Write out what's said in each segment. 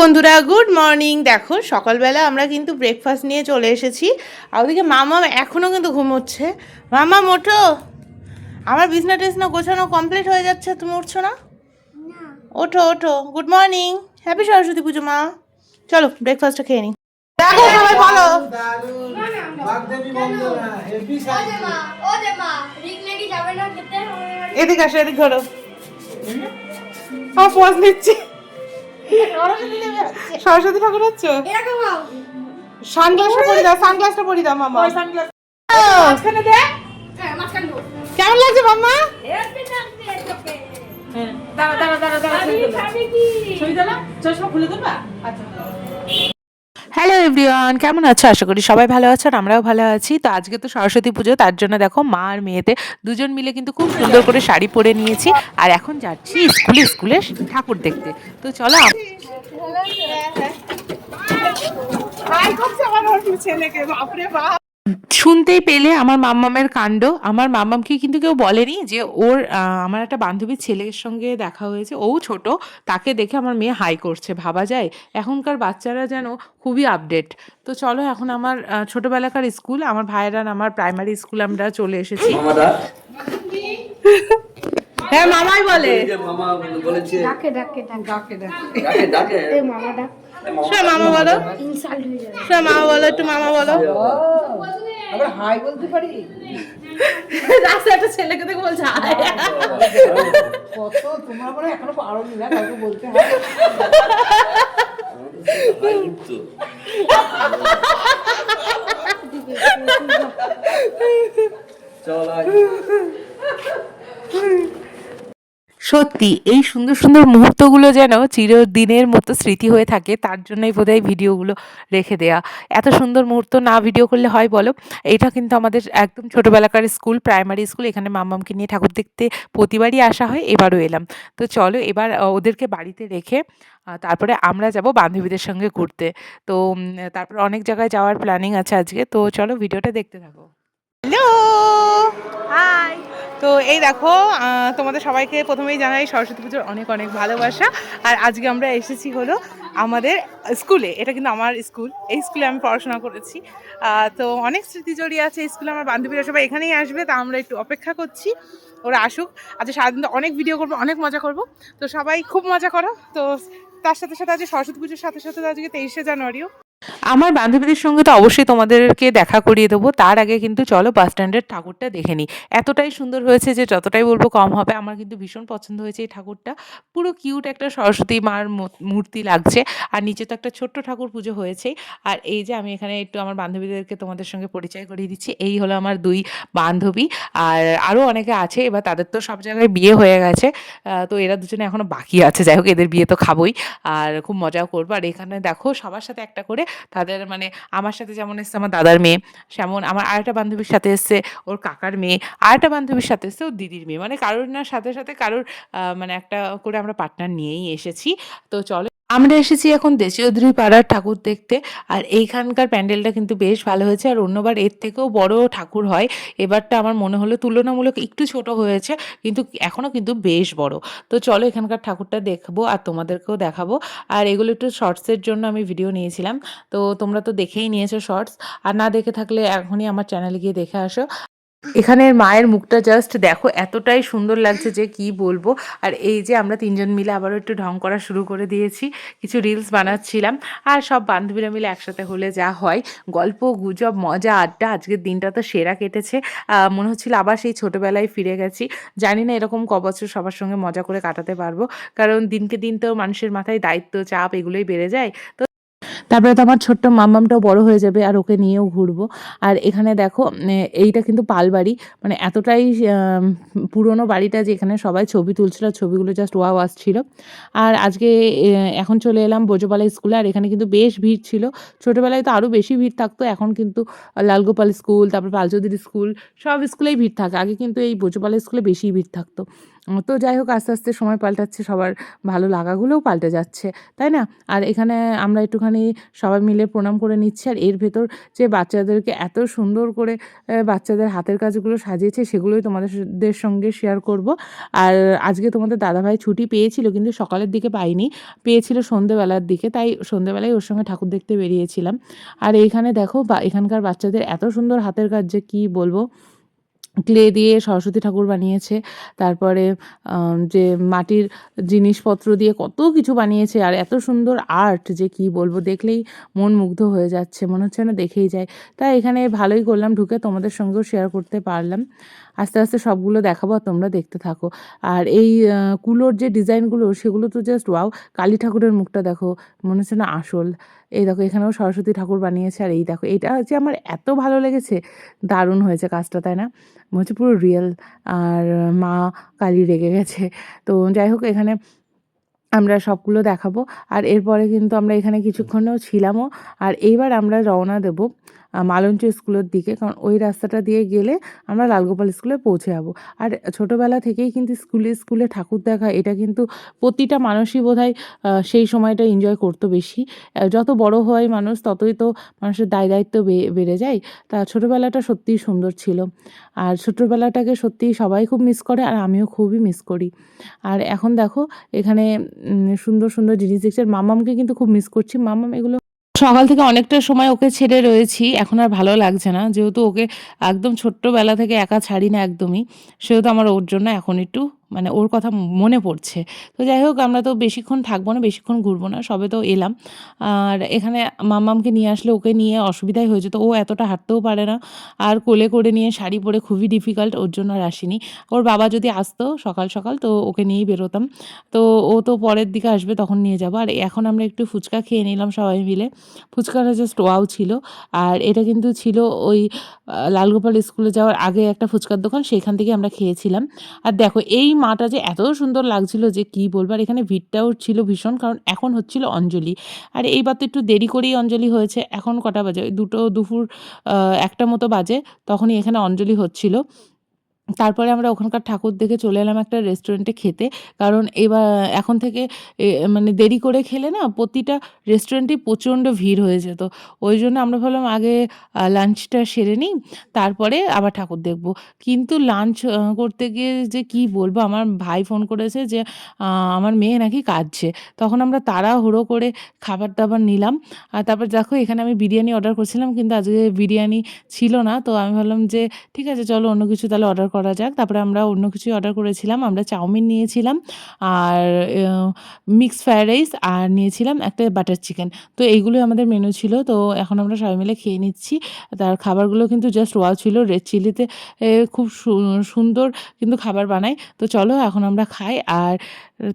বন্ধুরা good morning. দেখো সকালবেলা আমরা কিন্তু ব্রেকফাস্ট নিয়ে চলে এসেছি। আর ওদিকে মামা এখনও কিন্তু ঘুমোচ্ছে। মামা মোটো! আমার বিছনা টিছনা গোছানো কমপ্লিট হয়ে যাচ্ছে তুমি উঠছো না? ওঠো ওঠো। Good morning. হ্যাপি সরস্বতী পুজো মা। চলো ব্রেকফাস্টটা খেয়ে নিই দেখো সবাই বলো। এদিকে আসো এদিকে ঘোরো। আমার পোজ নিচ্ছি। সরস্বতী ঠাকুর হচ্ছে? সানগ্লাসটা পরি দাও সানগ্লাসটা পরি দাও মামা। হ্যাঁ কেমন লাগছে মাম্মা এরপে দাঁড়া দাঁড়া দাঁড়া দাঁড়া চশমা খুলে দেবা আচ্ছা। এভরিওয়ান কেমন আছো আশা করি সবাই ভালো আছো আর আমরাও ভালো আছি তো আজকে তো সরস্বতী পুজো তার জন্য দেখো মা আর মেয়েতে দুজন মিলে কিন্তু খুব সুন্দর করে শাড়ি পরে নিয়েছি আর এখন যাচ্ছি স্কুলে স্কুলে ঠাকুর দেখতে তো চলো শুনতেই পেলে আমার মাম্মামের কাণ্ড। আমার মাম্মামকে কিন্তু কেউ বলেনি যে ওর আমার একটা বান্ধবীর ছেলের সঙ্গে দেখা হয়েছে। ও ছোট তাকে দেখে আমার মেয়ে হাই করছে। ভাবা যায় এখনকার বাচ্চারা যেন খুবই আপডেট তো চলো এখন আমার ছোটবেলাকার স্কুল আমার ভাইয়েরা আর আমার প্রাইমারি স্কুল আমরা চলে এসেছি। হ্যাঁ মামাই বলে। মামা বলেছে। ডাকে ডাকে ডাকে। ডাকে ডাকে। ডাকে ডাকে মামা ডাক শোনো মামা বলো। ইনসাল্ট শোনো মামা বলো একটু মামা বলো। আবার হাই বলতে পারি? রাস্তায় একটা ছেলেকে দেখে বলছে হাই। কত তোমার পরে এখনও পারো না কাউকে বলতে হয়। চল আয়। সত্যি এই সুন্দর সুন্দর মুহূর্তগুলো যেন চিরদিনের মতো স্মৃতি হয়ে থাকে তার জন্যই বোধহয় ভিডিওগুলো রেখে দেয়া। এত সুন্দর মুহূর্ত না ভিডিও করলে হয় বলো? এটা কিন্তু আমাদের একদম ছোটোবেলাকার স্কুল প্রাইমারি স্কুল এখানে মাম্মামকে নিয়ে ঠাকুর দেখতে প্রতিবারই আসা হয় এবারও এলাম। তো চলো এবার ওদেরকে বাড়িতে রেখে তারপরে আমরা যাব বান্ধবীদের সঙ্গে ঘুরতে। তো তারপর অনেক জায়গায় যাওয়ার প্ল্যানিং আছে আজকে তো চলো ভিডিওটা দেখতে থাকো। হ্যালো হাই তো এই দেখো তোমাদের সবাইকে প্রথমেই জানাই সরস্বতী পুজোর অনেক অনেক ভালোবাসা। আর আজকে আমরা এসেছি হলো আমাদের স্কুলে, এটা কিন্তু আমার স্কুল, এই স্কুলে আমি পড়াশোনা করেছি। তো অনেক স্মৃতি জড়িয়ে আছে এই স্কুলে, আমার বান্ধবীরা সবাই এখানেই আসবে, তা আমরা একটু অপেক্ষা করছি, ওরা আসুক। আজকে সারাদিন তো অনেক ভিডিও করব, অনেক মজা করব। তো সবাই খুব মজা করো। তো তার সাথে সাথে আজকে সরস্বতী পুজোর সাথে সাথে আজকে তেইশে জানুয়ারিও। আমার বান্ধবীদের সঙ্গে তো অবশ্যই তোমাদেরকে দেখা করিয়ে দেবো। তার আগে কিন্তু চলো বাস স্ট্যান্ডের ঠাকুরটা দেখে নিই। এতটাই সুন্দর হয়েছে যে যতটাই বলব কম হবে। আমার কিন্তু ভীষণ পছন্দ হয়েছে এই ঠাকুরটা। পুরো কিউট একটা সরস্বতী মার মূর্তি লাগছে। আর নিচে তো একটা ছোট্ট ঠাকুর পুজো হয়েছে। আর এই যে আমি এখানে একটু আমার বান্ধবীদেরকে তোমাদের সঙ্গে পরিচয় করিয়ে দিচ্ছি। এই হলো আমার দুই বান্ধবী। আর আরও অনেকে আছে, এবার তাদের তো সব জায়গায় বিয়ে হয়ে গেছে। তো এরা দুজনে এখনও বাকি আছে। যাই হোক, এদের বিয়ে তো খাবোই। আর খুব মজাও করব। আর এখানে দেখো, সবার সাথে একটা করে তাদের মানে আমার সাথে যেমন এসছে আমার দাদার মেয়ে, সেমন আমার আরেকটা বান্ধবীর সাথে এসছে ওর কাকার মেয়ে, আরেকটা বান্ধবীর সাথে এসছে ওর দিদির মেয়ে। মানে কারোর না সাথে সাথে কারোর মানে একটা করে আমরা পার্টনার নিয়েই এসেছি। তো চলো আমরা এসেছি এখন দেশীয়দ্রি পাড়ার ঠাকুর দেখতে, আর এইখানকার প্যান্ডেলটা কিন্তু বেশ ভালো হয়েছে। আর অন্যবার এর থেকেও বড় ঠাকুর হয়। এবারটা আমার মনে হলো তুলনামূলক একটু ছোট হয়েছে, কিন্তু এখনও কিন্তু বেশ বড়। তো চলো এখানকার ঠাকুরটা দেখব আর তোমাদেরকেও দেখাবো। আর এগুলো একটু শর্টসের জন্য আমি ভিডিও নিয়েছিলাম। তো তোমরা তো দেখেই নিয়েছো শর্টস। আর না দেখে থাকলে এখনই আমার চ্যানেলে গিয়ে দেখে আসো। এখানের মায়ের মুখটা জাস্ট দেখো, এতটাই সুন্দর লাগছে যে কি বলব। আর এই যে আমরা তিনজন মিলে আবারও একটু ঢং করা শুরু করে দিয়েছি, কিছু রিলস বানাচ্ছিলাম। আর সব বান্ধবীরা মিলে একসাথে হলে যা হয়। গল্প, গুজব, মজা, আড্ডা, আজকের দিনটা তো সেরা কেটেছে। মনে হচ্ছিল আবার সেই ছোটোবেলায় ফিরে গেছি। জানি না এরকম ক বছর সবার সঙ্গে মজা করে কাটাতে পারব। কারণ দিনকে দিন তো মানুষের মাথায় দায়িত্ব, চাপ এগুলোই বেড়ে যায়। তো তারপরে তো আমার ছোট্ট মাম্মামটাও বড় হয়ে যাবে আর ওকে নিয়েও ঘুরবো। আর এখানে দেখো এইটা কিন্তু পালবাড়ি। মানে এতটাই পুরনো বাড়িটা যে এখানে সবাই ছবি তুলছিল, ছবিগুলো জাস্ট ওয়াও আসছিল। আর আজকে এখন চলে এলাম বোজোপালা স্কুলে। আর এখানে কিন্তু বেশ ভিড় ছিল। ছোটোবেলায় তো আরও বেশি ভিড় থাকতো, এখন কিন্তু লালগোপাল স্কুল, তারপর পালচৌধুরী স্কুল, সব স্কুলেই ভিড় থাকে। আগে কিন্তু এই বোজোপালা স্কুলে বেশি ভিড় থাকতো। তো যাই হোক, আস্তে আস্তে সময় পাল্টাচ্ছে, সবার ভালো লাগাগুলোও পাল্টে যাচ্ছে, তাই না? আর এখানে আমরা একটুখানি সবাই মিলে প্রণাম করে নিচ্ছি, আর এর ভেতর যে বাচ্চাদেরকে এত সুন্দর করে বাচ্চাদের হাতের কাজগুলো সাজিয়েছে, সেগুলোই তোমাদের সঙ্গে শেয়ার করব। আর আজকে তোমাদের দাদাভাই ছুটি পেয়েছিল, কিন্তু সকালের দিকে পাইনি, পেয়েছিল সন্ধেবেলার দিকে, তাই সন্ধেবেলায় ওর সঙ্গে ঠাকুর দেখতে বেরিয়েছিলাম। আর এইখানে দেখো বা, এখানকার বাচ্চাদের এত সুন্দর হাতের কাজ যে কী বলব ক্লে দিয়ে সরস্বতী ঠাকুর বানিয়েছে। তারপরে যে মাটির জিনিসপত্র দিয়ে কত কিছু বানিয়েছে। আর এত সুন্দর আর্ট যে কি বলব, দেখলেই মন মুগ্ধ হয়ে যাচ্ছে, মনে হচ্ছে না দেখেই যায়। তাই এখানে ভালোই করলাম, ঢুকে তোমাদের সঙ্গেও শেয়ার করতে পারলাম। আস্তে আস্তে সবগুলো দেখাবো তোমরা দেখতে থাকো। আর এই কুলোর যে ডিজাইনগুলো, সেগুলো তো জাস্ট ওয়াও কালী ঠাকুরের মুখটা দেখো, মনে হচ্ছে না আসল। এই দেখো, এখানেও সরস্বতী ঠাকুর বানিয়েছে আর এই দেখো, এটা হচ্ছে আমার এত ভালো লেগেছে, দারুণ হয়েছে কাজটা, তাই না? হচ্ছে পুরো রিয়েল আর মা কালী রেগে গেছে। তো যাই হোক, এখানে আমরা সবগুলো দেখাবো। আর এরপরে কিন্তু আমরা এখানে কিছুক্ষণও ছিলামও। আর এইবার আমরা রওনা দেবো মালঞ্চ স্কুলের দিকে। কারণ ওই রাস্তাটা দিয়ে গেলে আমরা লালগোপাল স্কুলে পৌঁছে যাব। আর ছোটোবেলা থেকেই কিন্তু স্কুলে স্কুলে ঠাকুর দেখা এটা কিন্তু প্রতিটা মানুষই আহ, সেই সময়টা এনজয় করতো বেশি। যত বড় হয় মানুষ ততই তো মানুষের দায় দায়িত্ব বেড়ে যায়। তা ছোটোবেলাটা সত্যিই সুন্দর ছিল। আর ছোটোবেলাটাকে সত্যিই সবাই খুব মিস করে আর আমিও খুবই মিস করি। আর এখন দেখো এখানে সুন্দর সুন্দর জিনিস দেখছি। আর মামামকে কিন্তু খুব মিস করছি। মামাম এগুলো সকাল থেকে অনেকটা সময় ওকে ছেড়ে রয়েছি, এখন আর ভালো লাগছে না। যেহেতু ওকে একদম ছোট্টবেলা থেকে একা ছাড়ি না একদমই, সেহেতু আমার ওর জন্য এখন একটু মানে ওর কথা মনে পড়ছে। তো যাই হোক, আমরা তো বেশিক্ষণ থাকব না, বেশিক্ষণ ঘুরবো না, সবে তো এলাম। আর এখানে মামামকে নিয়ে আসলে ওকে নিয়ে অসুবিধাই হয়ে যেত ও এতটা হাঁটতেও পারে না। আর কোলে করে নিয়ে শাড়ি পরে খুবই ডিফিকাল্ট ওর জন্য আর আসিনি। ওর বাবা যদি আসতো সকাল সকাল, তো ওকে নিয়েই বেরোতাম। তো ও তো পরের দিকে আসবে, তখন নিয়ে যাব। আর এখন আমরা একটু ফুচকা খেয়ে নিলাম সবাই মিলে। ফুচকাটা জাস্ট ওয়াও ছিল। আর এটা কিন্তু ছিল ওই লালগোপাল স্কুলে যাওয়ার আগে একটা ফুচকার দোকান সেখান থেকে আমরা খেয়েছিলাম। আর দেখো, এই মাটা যে এত সুন্দর লাগছিল যে কি বলব, আর এখানে ভিড়টাও ছিল ভীষণ, কারণ এখন হচ্ছিল অঞ্জলি। আর এইবার তো একটু দেরি করেই অঞ্জলি হয়েছে, এখন কটা বাজে? দুটো দুপুর একটা মতো বাজে, তখনই এখানে অঞ্জলি হচ্ছিল। তারপরে আমরা ওখানকার ঠাকুর দেখে চলে এলাম একটা রেস্টুরেন্টে খেতে। কারণ এবার, এখন থেকে মানে দেরি করে খেলে না প্রতিটা রেস্টুরেন্টেই প্রচণ্ড ভিড় হয়ে যেত। ওই জন্য আমরা ভাবলাম আগে লাঞ্চটা সেরে নিই, তারপরে আবার ঠাকুর দেখব। কিন্তু লাঞ্চ করতে গিয়ে যে কি বলব, আমার ভাই ফোন করেছে যে আমার মেয়ে নাকি কাঁদছে। তখন আমরা তাড়াহুড়ো করে খাবার দাবার নিলাম। আর তারপর দেখো, এখানে আমি বিরিয়ানি অর্ডার করছিলাম, কিন্তু আজকে বিরিয়ানি ছিল না। তো আমি ভাবলাম যে, ঠিক আছে, চলো অন্য কিছু তাহলে অর্ডার করা যাক। তারপরে আমরা অন্য কিছুই অর্ডার করেছিলাম। আমরা চাউমিন নিয়েছিলাম আর মিক্স ফ্রায়েড রাইস আর নিয়েছিলাম একটা বাটার চিকেন তো এইগুলোই আমাদের মেনু ছিল। তো এখন আমরা সবাই মিলে খেয়ে নিচ্ছি। তার খাবারগুলো কিন্তু জাস্ট ওয়াও ছিল। রেড চিলিতে খুব সুন্দর কিন্তু খাবার বানাই তো চলো এখন আমরা খাই। আর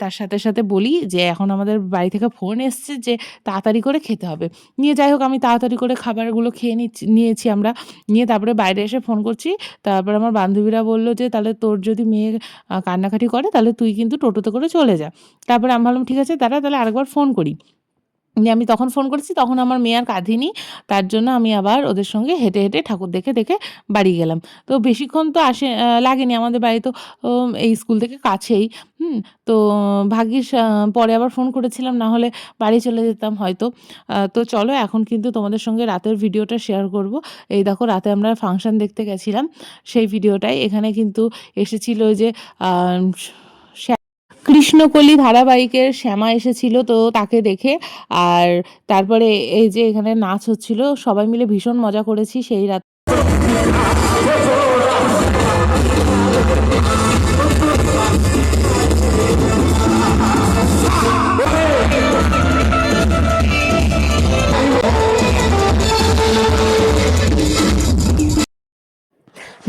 তার সাথে সাথে বলি যে, এখন আমাদের বাড়ি থেকে ফোন এসছে যে, তাড়াতাড়ি করে খেতে হবে। নিয়ে যাই হোক, আমি তাড়াতাড়ি করে খাবারগুলো খেয়ে নিয়েছি আমরা। নিয়ে তারপরে বাইরে এসে ফোন করছি। তারপর আমার বান্ধবীরা বলল যে, তাহলে তোর যদি মেয়ে কান্নাকাটি করে, তাহলে তুই কিন্তু টোটোতে করে চলে যা। তারপরে আমি ভাবলাম, ঠিক আছে তারা তাহলে আরেকবার ফোন করি। দিয়ে আমি তখন ফোন করেছি, তখন আমার মেয়ে আর কাঁদিনি। তার জন্য আমি আবার ওদের সঙ্গে হেঁটে হেঁটে ঠাকুর দেখে দেখে বাড়ি গেলাম। তো বেশিক্ষণ তো আসে লাগেনি। আমাদের বাড়ি তো এই স্কুল থেকে কাছেই, হুম? তো ভাগ্যিস পরে আবার ফোন করেছিলাম। না হলে বাড়ি চলে যেতাম হয়তো। তো চলো, এখন কিন্তু তোমাদের সঙ্গে রাতের ভিডিওটা শেয়ার করব। এই দেখো, রাতে আমরা ফাংশন দেখতে গেছিলাম। সেই ভিডিওটাই এখানে কিন্তু এসেছিল যে কৃষ্ণকলি ধারাবাহিকের শ্যামা এসেছিল তো তাকে দেখে। আর তারপরে এই যে এখানে নাচ হচ্ছিল, সবাই মিলে ভীষণ মজা করেছি সেই রাত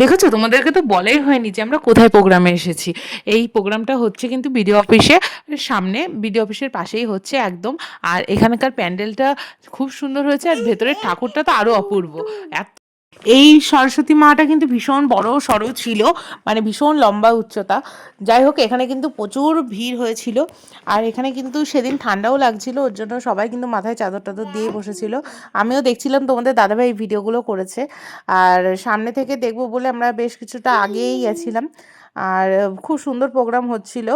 দেখেছ, তোমাদেরকে তো বলাই হয়নি যে আমরা কোথায় প্রোগ্রামে এসেছি। এই প্রোগ্রামটা হচ্ছে কিন্তু বিডিও অফিসে সামনে বিডিও অফিসের পাশেই হচ্ছে একদম। আর এখানকার প্যান্ডেলটা খুব সুন্দর হয়েছে, আর ভেতরের ঠাকুরটা তো আরও অপূর্ব। এত এই সরস্বতী মাটা কিন্তু ভীষণ বড় সড়ো ছিল মানে ভীষণ লম্বা উচ্চতা। যাই হোক, এখানে কিন্তু প্রচুর ভিড় হয়েছিল। আর এখানে কিন্তু সেদিন ঠান্ডাও লাগছিল, ওর জন্য সবাই কিন্তু মাথায় চাদর টাদর দিয়ে বসেছিল। আমিও দেখছিলাম তোমাদের দাদাভাই ভিডিওগুলো করেছে। আর সামনে থেকে দেখব বলে আমরা বেশ কিছুটা আগেই গেছিলাম। আর খুব সুন্দর প্রোগ্রাম হচ্ছিল।